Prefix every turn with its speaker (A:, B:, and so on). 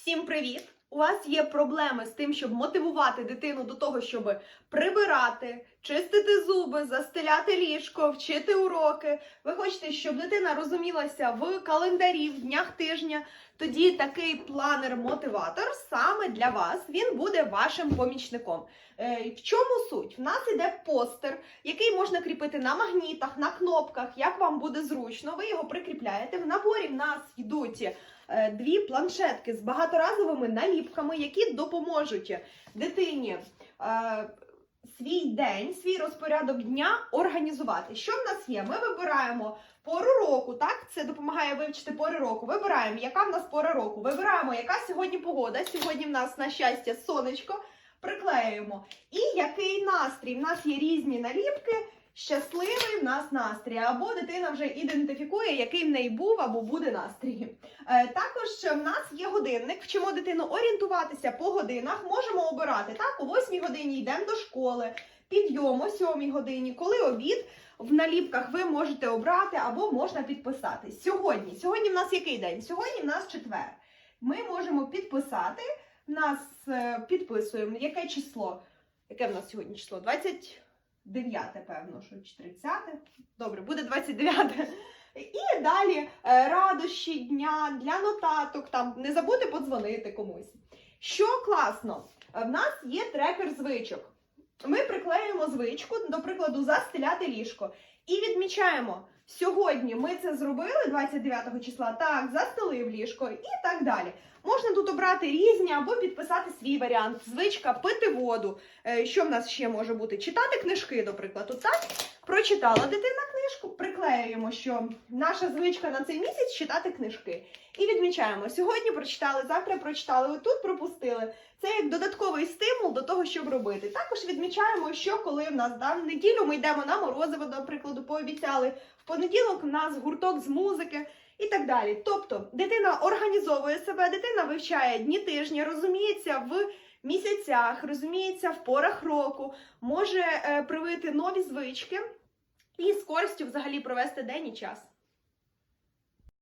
A: Всім привіт! У вас є проблеми з тим, щоб мотивувати дитину до того, щоб прибирати, чистити зуби, застеляти ліжко, вчити уроки. Ви хочете, щоб дитина розумілася в календарі, в днях тижня. Тоді такий планер-мотиватор саме для вас він буде вашим помічником. Е, В чому суть? В нас іде постер, який можна кріпити на магнітах, на кнопках, як вам буде зручно. Ви його прикріпляєте. В наборі в нас йдуть дві планшетки з багаторазовими наліпками, які допоможуть дитині е, свій день, свій розпорядок дня організувати. Що в нас є? Ми вибираємо пору року, так? Це допомагає вивчити пори року. Вибираємо, яка в нас пора року. Вибираємо, яка сьогодні погода. Сьогодні в нас, на щастя, сонечко. Приклеюємо. І який настрій? В нас є різні наліпки. Щасливий в нас настрій, або дитина вже ідентифікує, який в неї був або буде настрій. Е, також в нас є годинник, вчимо дитину орієнтуватися по годинах. Можемо обирати так. О 8 годині йдемо до школи, підйом о 7 годині, коли обід. В наліпках ви можете обрати або можна підписати. Сьогодні. Сьогодні в нас який день? Сьогодні в нас четвер. Ми можемо підписати. Нас е, підписуємо яке число. Яке в нас сьогодні число? 29, певно, що чи 30. Добре, буде 29. І далі е, радощі дня для нотаток. Там не забути подзвонити комусь. Що класно, е, в нас є трекер звичок. Ми приклеюємо звичку, до прикладу, застеляти ліжко. І відмічаємо, сьогодні ми це зробили 29 числа, так, застелив ліжко і так далі. Можна тут обрати різні або підписати свій варіант. Звичка пити воду. Е, Що в нас ще може бути? Читати книжки, до прикладу. Так, прочитала дитина книжку, приклеюємо, що наша звичка на цей місяць читати книжки. І відмічаємо, сьогодні прочитали, завтра прочитали, отут пропустили. Це як додатковий стимул до того, щоб робити. Також відмічаємо, що коли в нас да, неділю ми йдемо на морозиво, до прикладу, пообіцяли. В понеділок в нас гурток з музики і так далі. Тобто дитина організовує себе, дитина вивчає дні тижні, розуміється в місяцях, розуміється в порах року, може е, привити нові звички і з користю взагалі провести день і час.